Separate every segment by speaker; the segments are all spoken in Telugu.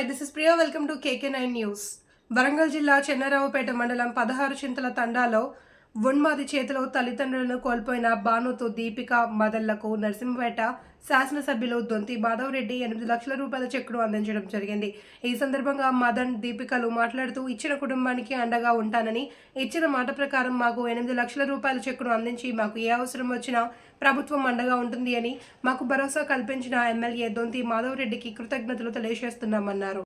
Speaker 1: Hi this is Priya welcome to KK nine news Warangal జిల్లా చెన్నరావుపేట మండలం పదహారు చింతల తండాలో ఉన్మాది చేతిలో తల్లిదండ్రులను కోల్పోయిన బానుతో దీపిక మదన్లకు నరసింహపేట శాసనసభ్యులు దొంతి మాధవ్ రెడ్డి ఎనిమిది లక్షల రూపాయల చెక్కును అందించడం జరిగింది. ఈ సందర్భంగా మదన్ దీపికలు మాట్లాడుతూ ఇచ్చిన కుటుంబానికి అండగా ఉంటానని ఇచ్చిన మాట ప్రకారం మాకు ఎనిమిది లక్షల రూపాయల చెక్కును అందించి మాకు ఏ అవసరం వచ్చినా ప్రభుత్వం అండగా ఉంటుంది అని మాకు భరోసా కల్పించిన ఎమ్మెల్యే దొంతి మాధవ్ రెడ్డికి కృతజ్ఞతలు తెలియజేస్తున్నామన్నారు.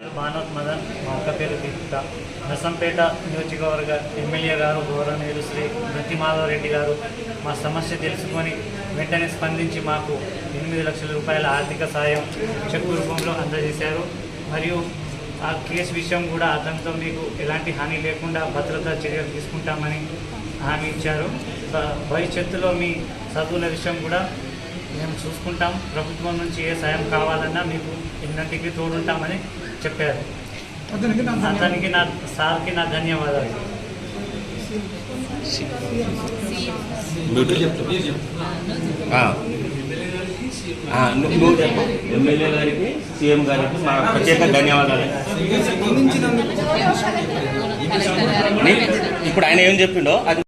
Speaker 2: భానవత్ మదన్ మా ఒక్క పేరు దీపిక. నర్సంపేట నియోజకవర్గ ఎమ్మెల్యే గారు గౌరవనీయులు శ్రీ నృతి గారు. మా సమస్య తెలుసుకొని వెంటనే స్పందించి మాకు ఎనిమిది లక్షల రూపాయల ఆర్థిక సాయం చెక్కు రూపంలో అందజేశారు. మరియు ఆ కేసు విషయం కూడా అతనితో మీకు ఎలాంటి హాని లేకుండా భద్రతా చర్యలు తీసుకుంటామని హామీ ఇచ్చారు. భవిష్యత్తులో మీ చదువుల విషయం కూడా మేము చూసుకుంటాం. ప్రభుత్వం నుంచి ఏ సాయం కావాలన్నా మీకు ఎన్నింటికి తోడుంటామని చెప్పారు. అతనికి నా సార్కి నా ధన్యవాదాలు.
Speaker 3: నువ్వు చెప్పు ఎమ్మెల్యే గారికి సీఎం గారికి మా ప్రత్యేక ధన్యవాదాలు. ఇప్పుడు ఆయన ఏం చెప్పిండో అది